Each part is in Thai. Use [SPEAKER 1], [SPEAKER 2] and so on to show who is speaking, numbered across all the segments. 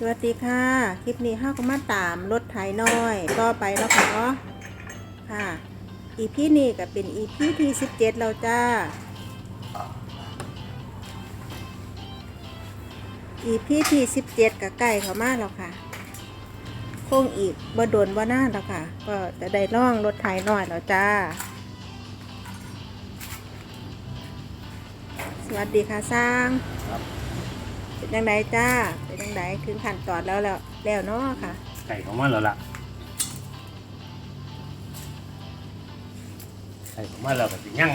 [SPEAKER 1] สวัสดีค่ะ คลิปนี้ห้าก็มาตามรถไถน้อย ต่อไปแล้วค่ะเนาะค่ะ อีพีนี้ก็เป็นอีพีที่สิบเจ็ดแล้วจ้า อีพีที่สิบเจ็ดกับใกล้เขามาแล้วค่ะ คงอีกบ่โดนบ่นานแล้วค่ะ ก็จะได้ล่องรถไถน้อยแล้วจ้า สวัสดีค่ะสร้าง
[SPEAKER 2] ครับ
[SPEAKER 1] เป็นยังไงจ้า เป็นยังไงถึงขั้นตอนแล้วแล้วแล้วเนาะค่ะ
[SPEAKER 2] ไก่ของมันแล้วล่ะไก่ของมันแล้วก็สิยั่ง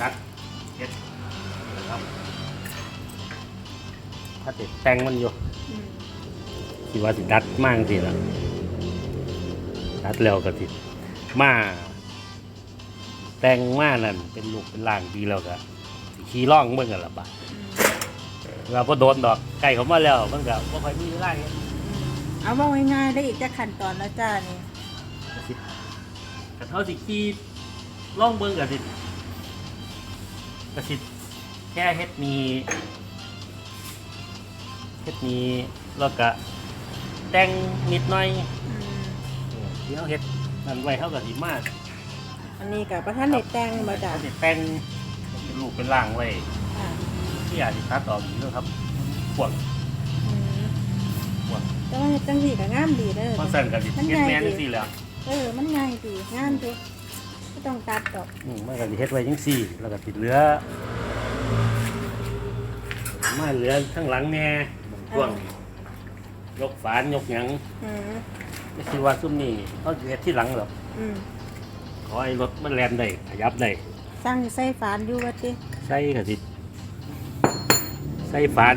[SPEAKER 2] ตัดเฮ็ดนะครับถ้าติดแต่งมันอยู่
[SPEAKER 1] อืม
[SPEAKER 2] ที่ว่าสิดัดมากสิละดัดแล้วก็สิมาแต่งมานั่นเป็นลูกเป็นล่างดีแล้วก็สิขี่ร่องเบิ่งกันละบาด
[SPEAKER 1] อืม
[SPEAKER 2] เราพอโดนดอกไก่ของมันแล้ว มันก็บ่ค่อยมีเวลาเฮ็ด
[SPEAKER 1] เอาว่าง่ายๆได้อีกจะขั้นตอนแล้วจ้านี่
[SPEAKER 2] กระสิกระเท่าสิขี้ล่องเบิ้งกระสิกระสิแค่เฮ็ดมีเฮ็ดมีแล้วก็แต่งนิดหน่อย
[SPEAKER 1] อืม
[SPEAKER 2] เออที่เขาเฮ็ดนั่นไว้เขาก็สิมาก
[SPEAKER 1] อันนี้กับประธานในแต่งมาจ้า
[SPEAKER 2] เขาสิแต่งเป็นรูปเป็นร่างไว้
[SPEAKER 1] ค่ะ
[SPEAKER 2] ที่อาจจะตัดออกอีกแล้วครับพวก
[SPEAKER 1] อืม
[SPEAKER 2] พวก
[SPEAKER 1] แต่ว่าจังสีกับงามดีเด้อ
[SPEAKER 2] มันสั่นกับสิ
[SPEAKER 1] มัน
[SPEAKER 2] เฮ็ด
[SPEAKER 1] ใหญ่
[SPEAKER 2] แม่น
[SPEAKER 1] ดี
[SPEAKER 2] จังซี่แหล้ว
[SPEAKER 1] เออ มันง่ายดีงามดีไม่ต้องตัดดอก
[SPEAKER 2] อืมมันก็สิเฮ็ดไว้จังซี่ แล้วก็ติดเหลือมาเหลือข้างหลังแหน่ช่วงยกฝานยกหยัง
[SPEAKER 1] อืม
[SPEAKER 2] ไม่คิดว่าซุ่มนี่เขาจะเฮ็ดที่หลังหรอก
[SPEAKER 1] อืม
[SPEAKER 2] ขอให้รถมันแล่นได้ขยับได้
[SPEAKER 1] สร้างใส่ฝานอยู่ว่าติ
[SPEAKER 2] ใส่กระสิ ใส่ฝาน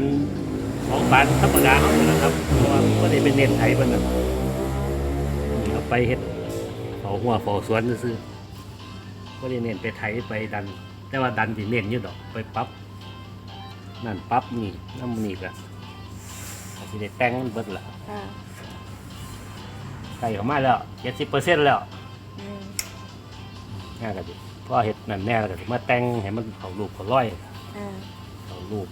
[SPEAKER 2] ของฝานธรรมดาเขาเนี่ยนะครับเพราะว่าไม่ได้เป็นเน้นไถมันนะเอาไปเฮ็ดเฝ้าหัวเฝ้าสวนซื่อๆไม่ได้เน้นไปไถไปดัน แต่ว่าดันสิเน้นอยู่ดอกไปปรั๊บนั่นปรั๊บนี่น้ำมันนี่ก็ก็สิได้แต่งมันเบิดละ
[SPEAKER 1] ค่ะ
[SPEAKER 2] ใส่เข้ามาแล้วเจ็ดสิบเปอร์เซ็นต์แล้ว
[SPEAKER 1] อืม
[SPEAKER 2] ง่ายก็ดิพอเห็ดนั่นแน่แล้วก็สิมาแต่งให้มันเขารูปเขาร้อย
[SPEAKER 1] อ่า
[SPEAKER 2] เขารูป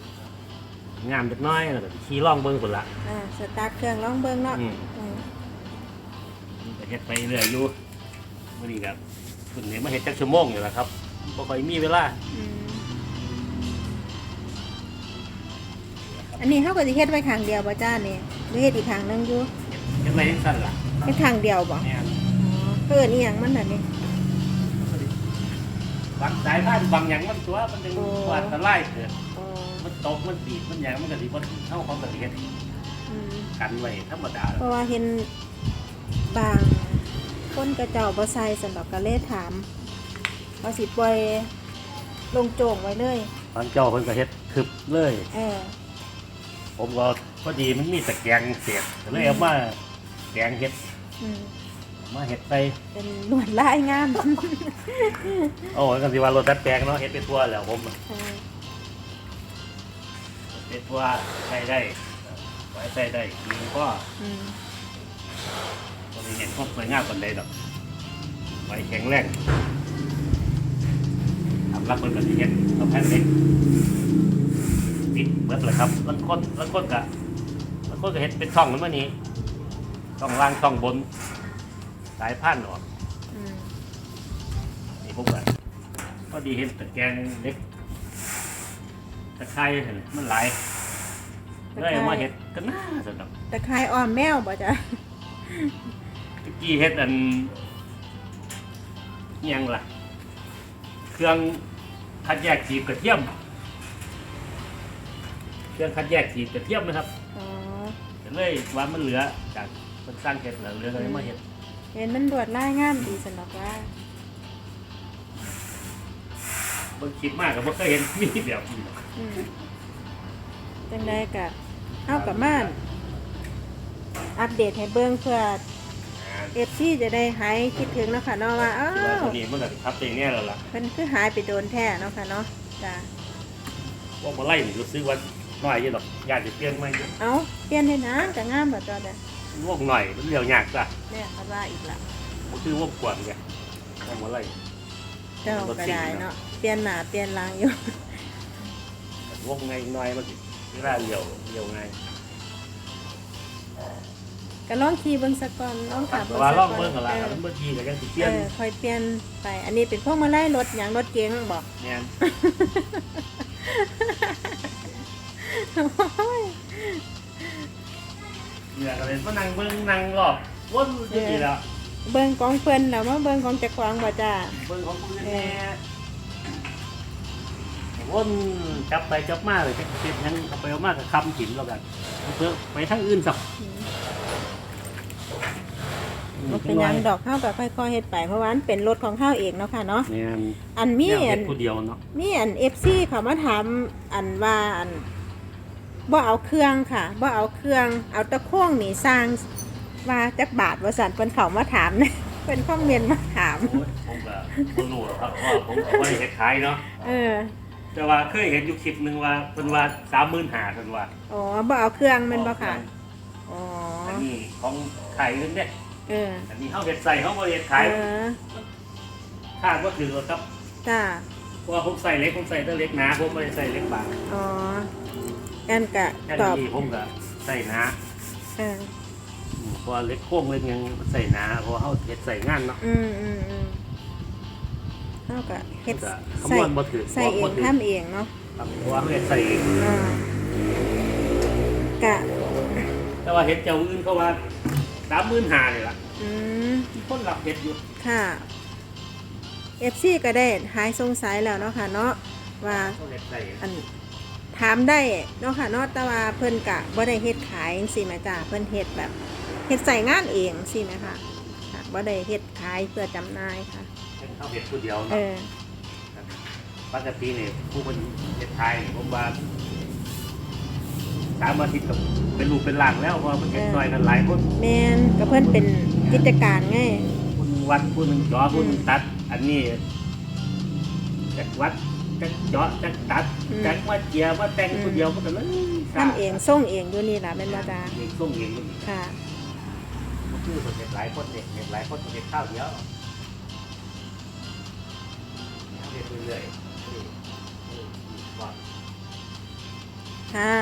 [SPEAKER 2] งามเล็กน้อยแล้วก็สิขี่ล่องเบิ้งคนละ
[SPEAKER 1] อ่าสตาร์ทเครื่องลองเบิ่งเนาะ
[SPEAKER 2] อืม
[SPEAKER 1] อืม
[SPEAKER 2] ก็เฮ็ดไปเรื่อยอยู่วันนี้ครับคุณเนี่ยมาเฮ็ดจักชั่วโมงอยู่แล้วครับบ่ค่อยมีเวลา
[SPEAKER 1] อืมอันนี้เขาก็สิเฮ็ดไว้ข้างเดียวบ่จ้านี่หรือเฮ็ดอีกข้างหนึงอยู่
[SPEAKER 2] เฮ็ดไปยังสั้นล่ะ
[SPEAKER 1] เฮ็ดข้างเดียวบ่
[SPEAKER 2] เนี่ย
[SPEAKER 1] อ๋อเพิ่นอีหยังมันน่ะนี่
[SPEAKER 2] บางสายพันธุ์บางอย่างมันตัวมันเป็น
[SPEAKER 1] โอ้
[SPEAKER 2] อันตรายเกิด
[SPEAKER 1] อ๋อ
[SPEAKER 2] มัน ตกมันตีดมันหยังมันก็สิบ่เท่าของกสิเฮ็ด
[SPEAKER 1] อืม
[SPEAKER 2] กันไว้ธรรมดา
[SPEAKER 1] เพราะว่าเห็นบางคนกระเจ้าบ่ใส่สำหรับกะเลยถามเขาสิปล่อยลงโจงไว้เลย
[SPEAKER 2] ตอนเจ้าเพิ่นก็เฮ็ดทึบเลย
[SPEAKER 1] เออ
[SPEAKER 2] ผมก็พอดีมันมีตะแกรงเศษก็เลยเอามาแกงเฮ็ด
[SPEAKER 1] อืม
[SPEAKER 2] เอามาเฮ็ดไป
[SPEAKER 1] เป็นลวดลายงาม
[SPEAKER 2] โอ้ยกันสิว่ารถดัดแปลงเนาะเฮ็ดไปทั่วแล้วผม
[SPEAKER 1] เออ
[SPEAKER 2] เฮ็ดทั่วใช้ได้ไว้ใช้ได้มีก็
[SPEAKER 1] อืม
[SPEAKER 2] บ่ได้เห็นความสวยงามปานใดดอกไว้แข็งแรงทำรับเพิ่นก็สิเฮ็ดเอาแผ่นเหล็กติดเบิดเลยครับแล้วคนแล้วคนก็แล้วคนก็เฮ็ดเป็นช่องมันมานี้ช่องล่างช่องบนสายพันธุ์ออก
[SPEAKER 1] อืม
[SPEAKER 2] นี่ผมก็พอดีเห็นตะแกรงเล็ก ตะไคร้เห็นมันหลายเลยเอามาเห็ดก็น่าสนุก
[SPEAKER 1] ตะไคร้อ้อมแมวบ่จ้ะ
[SPEAKER 2] ตะกี้เห็ดอันอิหยังล่ะ เครื่องคัดแยกสีกระเทียม เครื่องคัดแยกสีกระเทียมนะครับ
[SPEAKER 1] อ๋อ
[SPEAKER 2] ก็เลยว่ามันเหลือจากคนสร้างเห็ดเหลือเหลือก็เลยมาเห็ด
[SPEAKER 1] เห็นมันลวดลายงามดีสำหรับว่า
[SPEAKER 2] บางคลิปมากกับบ่เคยเห็นมีแบบนี้หรอก
[SPEAKER 1] อืม จังไดกะเอากับม่าน อัปเดตให้เบิ่งเพื่อเอฟซีจะได้หายคิดถึงเนาะค่ะเนาะว่าอ้า
[SPEAKER 2] คิดว่าวตัวนี้มันก็ทับเองแน่แล้วล่ะ
[SPEAKER 1] เพิ่นคือหายไปโดนแท้เนาะค่ะเนาะจ้ะ
[SPEAKER 2] ว่ามาไล่หนูซื้อว่าน้อยอยี่ดอกอยากจะเปลี่ยนไหม
[SPEAKER 1] เอาเปลี่ยนให้นะก็งามบ่จ้ะจ้ะ
[SPEAKER 2] วงหน่อยมันเรียวยากจ้ะ
[SPEAKER 1] เนี่ยเขาว่าอีกละ
[SPEAKER 2] มันคือวงกวนไงว่ามาไล่
[SPEAKER 1] เจ้าก็ได้เนาะเปลี่ยนหน้าเปลี่ยนหลังอยู่
[SPEAKER 2] วงไงน้อยมันสิเวลาเรียวเรียวไง
[SPEAKER 1] อก็ลองขี่เบิ่งสักก่อนลองขับ
[SPEAKER 2] แต่
[SPEAKER 1] เบิ่ง
[SPEAKER 2] ว่า
[SPEAKER 1] สัก
[SPEAKER 2] ล่อง
[SPEAKER 1] ก่อ
[SPEAKER 2] เบิ่ง
[SPEAKER 1] น
[SPEAKER 2] กันละ
[SPEAKER 1] เออ
[SPEAKER 2] มันเมื่อกี้ก็ยังสิเป
[SPEAKER 1] เอ
[SPEAKER 2] ลี่ยน
[SPEAKER 1] อค่อยเปลี่ยนไป อันนี้เป็นพวกมาไล่รถหยังรถเก๋งบอก
[SPEAKER 2] แม่นเนี่ยก็เลยมานั่งเบิ่งนั่งรอบวนอยู่นี่แหล้ว
[SPEAKER 1] เบิ่งของเพิ่นแล้วมาเบิ่งของเจักรวางบ่จ้า
[SPEAKER 2] เบิ่งของผู้อื่นแน่ วนจับไปจับมาเลยจักเป็นหยังเอาไปเอามากับคำหินแล้วกันเพื่อไปทางอื่นสัก
[SPEAKER 1] บ่เป็นหยังดอกเฮาก็ค่อยๆเฮ็ดไปเพราะว่ามันเป็นรถของเฮาเองเนาะค่ะเนาะ
[SPEAKER 2] แม่น
[SPEAKER 1] อันมี
[SPEAKER 2] เนี่ย
[SPEAKER 1] อั
[SPEAKER 2] เฮ็
[SPEAKER 1] น
[SPEAKER 2] ดผู้เดียวเนาะ
[SPEAKER 1] มีอัน FC เขามาถามอันว่าอันบ่เอาเครื่องค่ะบ่เอาเครื่องเอาตะโค้งนี่สร้างว่าจักบาทว่าซั่นเพิ่นเข้ามาถามนะเพิ่นคอมเมนต์มาถาม
[SPEAKER 2] โอ้ยผมก็บ่รู้หรอกครับเพราะว่าผมก็บ่ได้เฮ็ดขายเนาะ
[SPEAKER 1] เออ
[SPEAKER 2] แต่ว่าเคยเห็นอยู่คลิปหนึงว่าเพิ่นว่า35,000เพิ่นว่า
[SPEAKER 1] อ๋อบ่เอาเครื่องแมันบ่ค่ะ อ๋อ
[SPEAKER 2] อันนี้ของขายนึงเนี่ย
[SPEAKER 1] เออ
[SPEAKER 2] อันนี้เฮาเฮ็ดใส่เฮาบ่ได้เฮ็ดขาย
[SPEAKER 1] เออ
[SPEAKER 2] คาดว่าถือหรอกครับ
[SPEAKER 1] จ้า
[SPEAKER 2] เพราะว่าผมใส่เล็กผมใส่แต่เล็กหนาผมบ่ได้ใส่เล็กบาง
[SPEAKER 1] อ๋อแอนกะ
[SPEAKER 2] แค่
[SPEAKER 1] ตอบ
[SPEAKER 2] นี้ผมก็ใส่หนา
[SPEAKER 1] เออ
[SPEAKER 2] อืมเพราะว่าเล็กโค้งเล็กหยังใส่หนาเพราะว่าเฮาเฮ็ดใส่งานเนาะ
[SPEAKER 1] อืมอืมอืม เฮาก็เฮ็ด
[SPEAKER 2] ก็
[SPEAKER 1] ใส่
[SPEAKER 2] คำนวณบ่ถือ
[SPEAKER 1] ใส่เอง
[SPEAKER 2] บ่ถื
[SPEAKER 1] ทำเองเนาะ
[SPEAKER 2] ครับเพราะว่าเฮาเฮ็ดใส่เอง
[SPEAKER 1] อ่ากะ
[SPEAKER 2] แต่ว่าเฮ็ดเจ้าอื่นเขาว่า35,000นี่ล่ะ
[SPEAKER 1] อืม
[SPEAKER 2] มีคนรับเฮ็ดอยู่
[SPEAKER 1] ค่ะ FC ก็ได้หายสงสัยแล้วเนาะค่ะเนาะว่า
[SPEAKER 2] เขาเฮ็ดใส่
[SPEAKER 1] อันถามได้เนาะค่ะเนาะแต่ว่าเพิ่นกะบ่ได้เฮ็ดขายจังซี่แม่จ้าเพิ่นเฮ็ดแบบเฮ็ดใส่งานเองสิแม่ค่ะค่ะบ่ได้เฮ็ดขายเพื่อจำหน่ายค่ะ
[SPEAKER 2] เขาเฮ็ดผู้เดียว
[SPEAKER 1] เอ
[SPEAKER 2] เนาะ
[SPEAKER 1] อ
[SPEAKER 2] ปกตินี่ผู้คนเฮ็ดไทยนี่ผมว่าสามอาทิตย์ก็เป็นลูกเป็นหลานแล้วเพราะว่ามันเฮ็ดซอยกันหลายคน
[SPEAKER 1] แม่นก็เพิ่นเป็นกิจการไง
[SPEAKER 2] คุณวัดผู้หนึงเจาะผู้หนึง
[SPEAKER 1] อืม
[SPEAKER 2] ตัด อันนี้จักวัดจักเจาะจักตัด
[SPEAKER 1] อืม
[SPEAKER 2] จักมาเจียมาแต่ง
[SPEAKER 1] อืม
[SPEAKER 2] ผู้เดียวมันก็เลย
[SPEAKER 1] ทำเองส่งเองอยู่นี่ล่ะแม่นบ่จ้า
[SPEAKER 2] เองส่งเองมัน
[SPEAKER 1] ค่ะ
[SPEAKER 2] ก็คือคนเฮ็ดหลายคนเด็กเฮ็ดหลายคนเฮ็ดข้าวเดียว
[SPEAKER 1] ค่ะ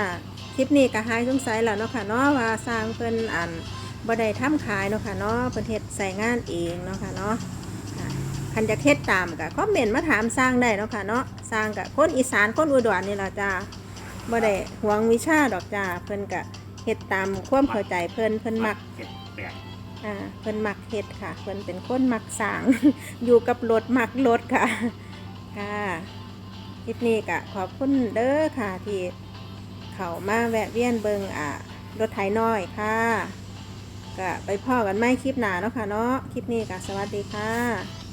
[SPEAKER 1] คลิปนี้ก็หายสงสัยแล้วเนาะค่ะเนาะว่าสร้างเพิ่นอันบ่ได้ทำขายเนาะค่ะเนาะเพิ่นเฮ็ดใส่งานเองเนาะค่ะเนาะคันจะเฮ็ดตามก็คอมเมนต์มาถามสร้างได้เนาะค่ะเนาะสร้างกับคนอีสานคนอุดรนี่ล่ะจ้าบ่ได้หวงวิชาดอกจ้าเพิ่นก็เฮ็ดตามความเข้าใจเพิ่นเพิ่นมัก
[SPEAKER 2] เฮ็ดแปลก
[SPEAKER 1] อ่าเพิ่นมักเฮ็ดค่ะ เพิ่นเป็นคนมักสร้าง อยู่กับรถมักรถค่ะค่ะคลิปนี้ก็ขอบคุณเด้อค่ะที่ เขามาแวะเวียนเบิงอ่ารถไถน้อยค่ะก็ไปพ่อกันไม่คลิปหนาเนาะค่ะเนาะคลิปนี้ก็สวัสดีค่ะ